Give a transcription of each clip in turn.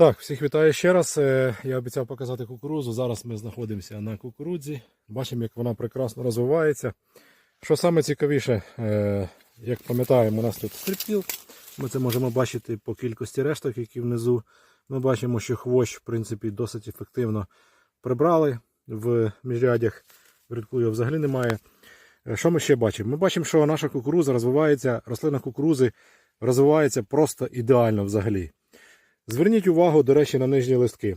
Так, всіх вітаю ще раз. Е, Я обіцяв показати кукурудзу. Зараз ми знаходимося на кукурудзі. Бачимо, як вона прекрасно розвивається. Що саме цікавіше, е, як пам'ятаємо, у нас тут стрибкіл. Ми це можемо бачити по кількості решток, які внизу. Ми бачимо, що хвощ, в принципі, досить ефективно прибрали в міжрядях. В рядку його взагалі немає. Е, Що ми ще бачимо? Ми бачимо, що наша кукуруза розвивається, рослина кукурузи розвивається просто ідеально взагалі. Зверніть увагу, до речі, на нижні листки.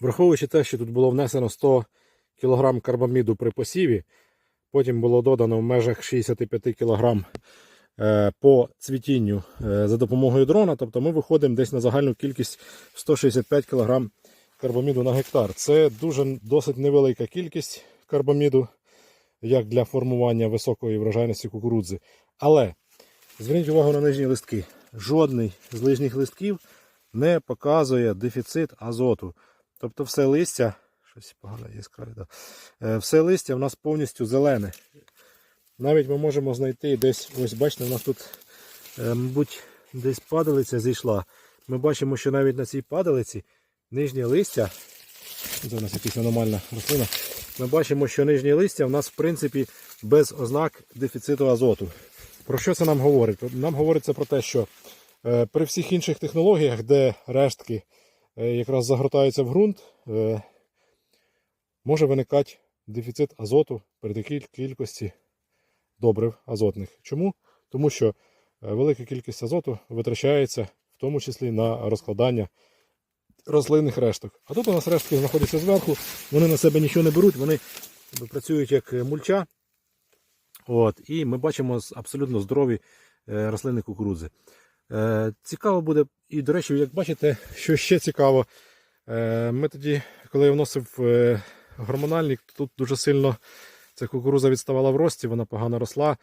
Враховуючи те, що тут було внесено 100 кг карбаміду при посіві, потім було додано в межах 65 кг е, по цвітінню е, за допомогою дрона, тобто ми виходимо десь на загальну кількість 165 кг карбаміду на гектар. Це дуже досить невелика кількість карбаміду, як для формування високої врожайності кукурудзи. Але зверніть увагу на нижні листки. Жодний з нижніх листків не показує дефіцит азоту. Тобто все листя, щось погано яскраве, да. Е, все листя в нас повністю зелене. Навіть ми можемо знайти десь, ось бачите, у нас тут, е, мабуть, десь падалиця зійшла. Ми бачимо, що навіть на цій падалиці нижнє листя, це у нас якась аномальна рослина, ми бачимо, що нижнє листя в нас, в принципі, без ознак дефіциту азоту. Про що це нам говорить? Нам говориться про те, що при всіх інших технологіях, де рештки е, якраз загортаються в ґрунт, е, може виникати дефіцит азоту при такій кількості добрив азотних. Чому? Тому що е, велика кількість азоту витрачається в тому числі на розкладання рослинних решток. А тут у нас рештки знаходяться зверху, вони на себе нічого не беруть, вони працюють як е, мульча. От, і ми бачимо абсолютно здорові е, рослини кукурудзи. Е, цікаво буде, і, до речі, як бачите, що ще цікаво, е, ми тоді, коли я вносив е, гормональник, тут дуже сильно ця кукуруза відставала в рості, вона погано росла,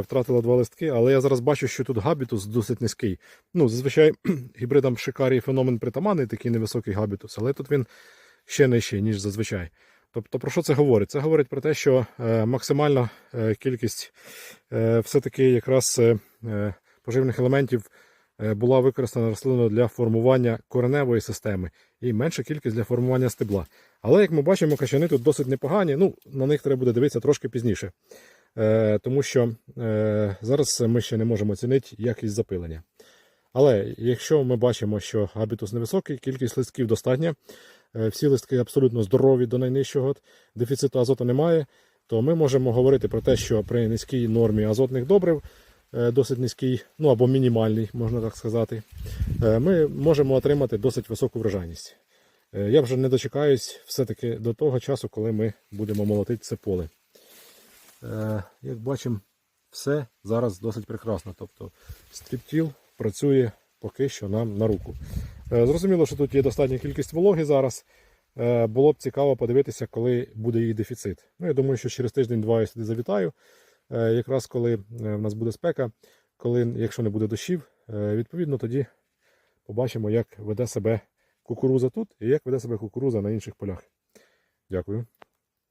втратила два листки, але я зараз бачу, що тут габітус досить низький. Ну, зазвичай гібридам шикарій феномен притаманний, такий невисокий габітус, але тут він ще нижчий, ніж зазвичай. Тобто, про що це говорить? Це говорить про те, що максимальна кількість все-таки якраз поживних елементів е, була використана рослиною для формування кореневої системи і менша кількість для формування стебла. Але як ми бачимо, качани тут досить непогані. Ну, на них треба буде дивитися трошки пізніше. Е, тому що е, зараз ми ще не можемо оцінити якість запилення. Але якщо ми бачимо, що габітус невисокий, кількість листків достатня, всі листки абсолютно здорові до найнижчого, дефіциту азоту немає, то ми можемо говорити про те, що при низькій нормі азотних добрив, досить низький, ну або мінімальний, можна так сказати, е, ми можемо отримати досить високу врожайність. Е, Я вже не дочекаюсь все-таки до того часу, коли ми будемо молотити це поле. Е, Як бачимо, все зараз досить прекрасно. Тобто стріптіл працює поки що нам на руку. Е, Зрозуміло, що тут є достатня кількість вологи зараз. Е, Було б цікаво подивитися, коли буде її дефіцит. Ну, я думаю, що через тиждень-два я сюди завітаю. Е, Якраз коли е, в нас буде спека, коли, якщо не буде дощів, е, відповідно тоді побачимо, як веде себе кукуруза тут і як веде себе кукуруза на інших полях. Дякую.